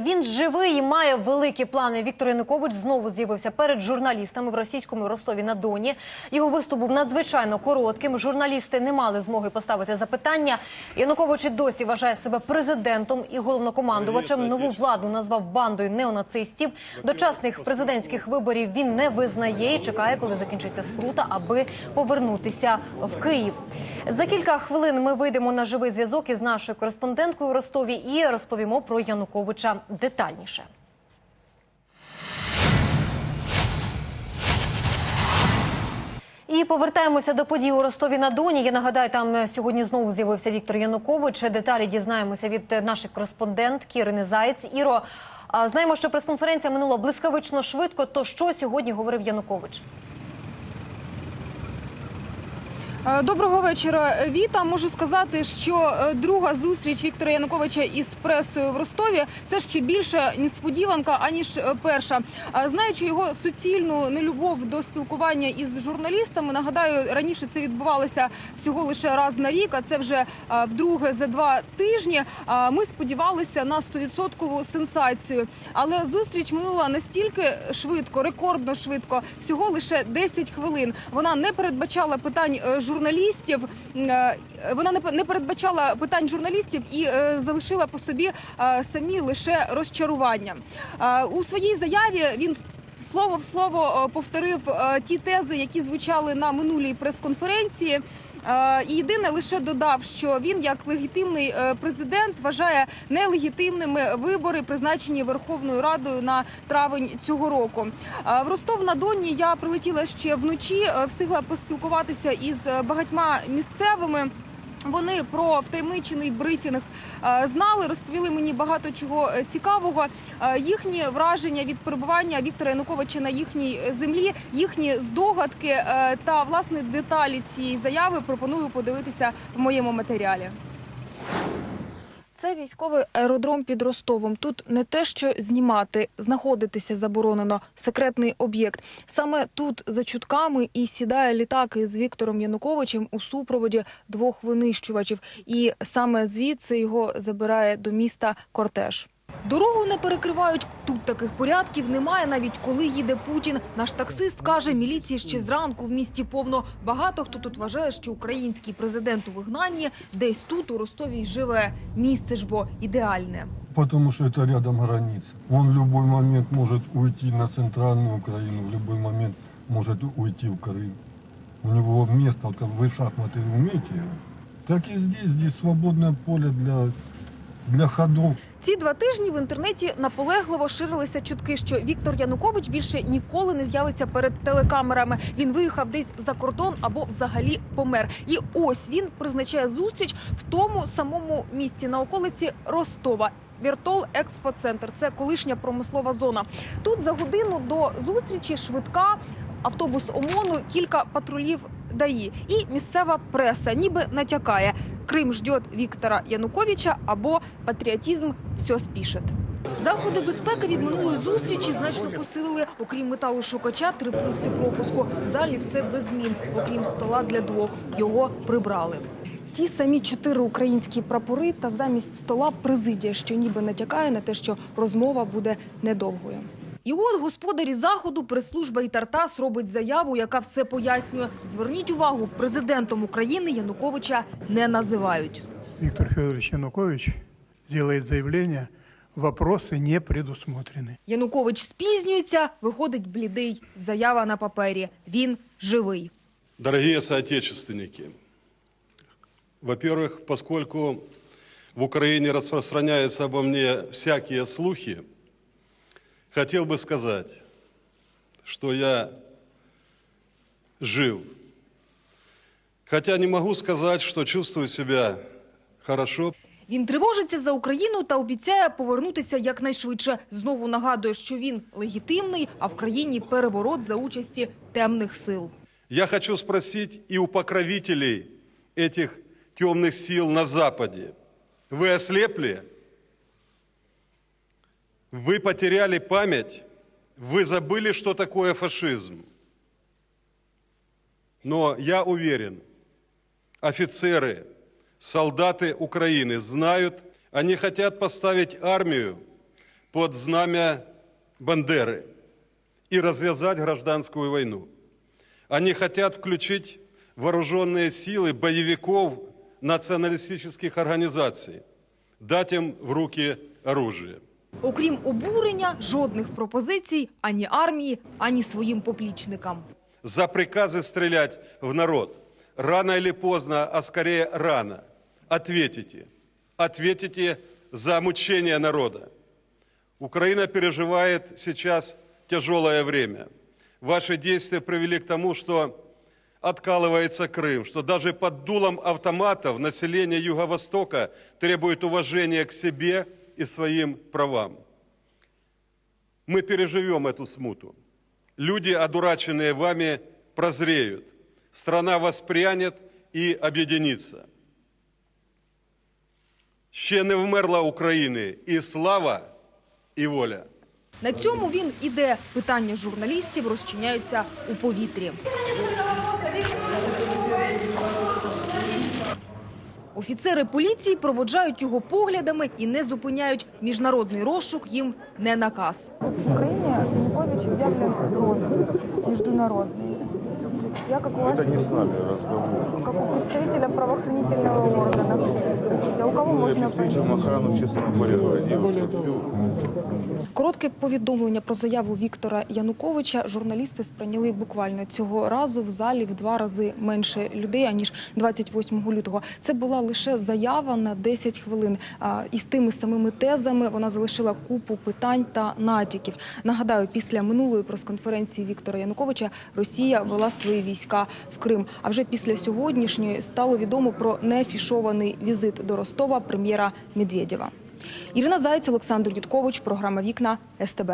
Він живий і має великі плани. Віктор Янукович знову з'явився перед журналістами в російському Ростові на Доні. Його виступ був надзвичайно коротким. Журналісти не мали змоги поставити запитання. Янукович і досі вважає себе президентом і головнокомандувачем. Нову владу назвав бандою неонацистів. Дочасних президентських виборів він не визнає і чекає, коли закінчиться скрута, аби повернутися в Київ. За кілька хвилин ми вийдемо на живий зв'язок із нашою кореспонденткою в Ростові і розповімо про Януковича детальніше. І повертаємося до подій у Ростові на Доні. Я нагадаю, там е, сьогодні знову з'явився Віктор Янукович. Деталі дізнаємося від е, нашої кореспондентки Ірини Заєць. Іро, знаємо, що прес-конференція минула блискавично швидко. То що сьогодні говорив Янукович? Е, Доброго вечора, Віта. Можу сказати, що е, друга зустріч Віктора Януковича із пресою в Ростові це ще більше несподіванка аніж е, перша. Знаючи його суцільну нелюбов до спілкування із журналістами, нагадаю, раніше це відбувалося всього лише раз на рік. А це вже вдруге за два тижні. Ми сподівалися на 100% сенсацію, але зустріч минула настільки швидко, рекордно швидко, всього лише 10 хвилин. Вона не передбачала питань е, журналістів. е, Вона не пе- передбачала питань журналістів і е, залишила по собі е, самі лише розчарування. У своїй заяві він. Слово в слово повторив ті тези, які звучали на минулій прес-конференції. Е, єдине лише додав, що він, як легітимний е, президент, вважає нелегітимними вибори, призначені Верховною Радою на травень цього року. Е, В Ростов на Доні я прилетіла ще вночі, встигла поспілкуватися із багатьма місцевими. Вони про втаймичений брифінг е, знали, розповіли мені багато чого е, цікавого. Е, Їхні враження від перебування Віктора Януковича на їхній землі, їхні здогадки та власне деталі цієї заяви пропоную подивитися в моєму матеріалі. Це військовий аеродром під Ростовом. Тут не те, що знімати, знаходитися заборонено. Секретний об'єкт. Саме тут за чутками і сідає літак із Віктором Януковичем у супроводі двох винищувачів. І саме звідси його забирає до міста кортеж. Дорогу не перекривають. Тут таких порядків немає, навіть коли їде Путін. Наш таксист каже, міліції ще зранку в місті повно. Багато хто тут вважає, що український президент у вигнанні десь тут у Ростові й живе. Місце ж бо ідеальне. Потому что это рядом граница. Он в любой момент может уйти на центральную Украину, в любой момент может уйти в Крым. У него место, вот как вы в шахматы умеете, так и здесь, здесь свободное поле для, для ходов. Ці два тижні в інтернеті наполегливо ширилися чутки, що Віктор Янукович більше ніколи не з'явиться перед телекамерами. Він виїхав десь за кордон або взагалі помер. І ось він призначає зустріч в тому самому місці на околиці Ростова. Віртол Експоцентр це колишня промислова зона. Тут за годину до зустрічі швидка автобус ОМОНу, кілька патрулів ДАІ і місцева преса, ніби натякає. Крим ждет Віктора Януковича або патріотизм все спішить. Заходи безпеки від минулої зустрічі значно посилили. Окрім металошукача, три пункти пропуску. В залі все без змін, окрім стола для двох. Його прибрали. Ті самі чотири українські прапори та замість стола президія, що ніби натякає на те, що розмова буде недовгою. І от господарі заходу, прес-служба і Тартас робить заяву, яка все пояснює. Зверніть увагу, президентом України Януковича не називають. Виктор Федорович Янукович делает заявление, вопросы не предусмотрены. Янукович спізнюється, виходить блідий. Заява на папері. Він живий. Дорогие соотечественники, во-первых, поскольку в Украине распространяются обо мне всякие слухи, хотел бы сказать, что я жив. Хотя не могу сказать, что чувствую себя хорошо, Він тривожиться за Україну та обіцяє повернутися якнайшвидше. Знову нагадує, що він легітимний, а в країні переворот за участі темних сил. Я хочу спросить и у покровителей этих темных сил на Западе. Вы ослепли? Вы потеряли память? Вы забыли, что такое фашизм? Но я уверен, офицеры, солдаты Украины знают, они хотят поставить армию под знамя Бандеры и развязать гражданскую войну. Они хотят включить вооруженные силы боевиков националистических организаций, дать им в руки оружие. Окрім обурення, жодних пропозицій ані армії, ані своїм поплічникам. за приказы стрелять в народ. Рано или поздно, а скорее рано, ответите. Ответите за мучение народа. Украина переживает сейчас тяжелое время. Ваши действия привели к тому, что откалывается Крым, что даже под дулом автоматов население Юго-Востока требует уважения к себе и своим правам. Мы переживем эту смуту. Люди, одураченные вами, прозреют. Страна воспрянет и объединится. Ще не вмерла України і слава, і воля. На цьому він іде. Питання журналістів розчиняються у повітрі. Офіцери поліції проводжають його поглядами і не зупиняють. Міжнародний розшук їм не наказ. В Украине Янукович объявлен розыск международный. То есть Я как у вас, Это не с нами разговор. как у представителя правоохранительного органа, а у кого Мы можно обеспечим охрану. Девушка, всё. Коротке повідомлення про заяву Віктора Януковича журналісти сприйняли буквально цього разу в залі в два рази менше людей аніж 28 лютого. Це була лише заява на 10 хвилин. А, І з тими самими тезами вона залишила купу питань та натяків. Нагадаю, після минулої прес-конференції Віктора Януковича Росія вела свої війська в Крим. А вже після сьогоднішньої стало відомо про неафішований візит до Ростова прем'єра Медведєва. Ірина Зайць, Олександр Юткович, програма Вікна СТБ.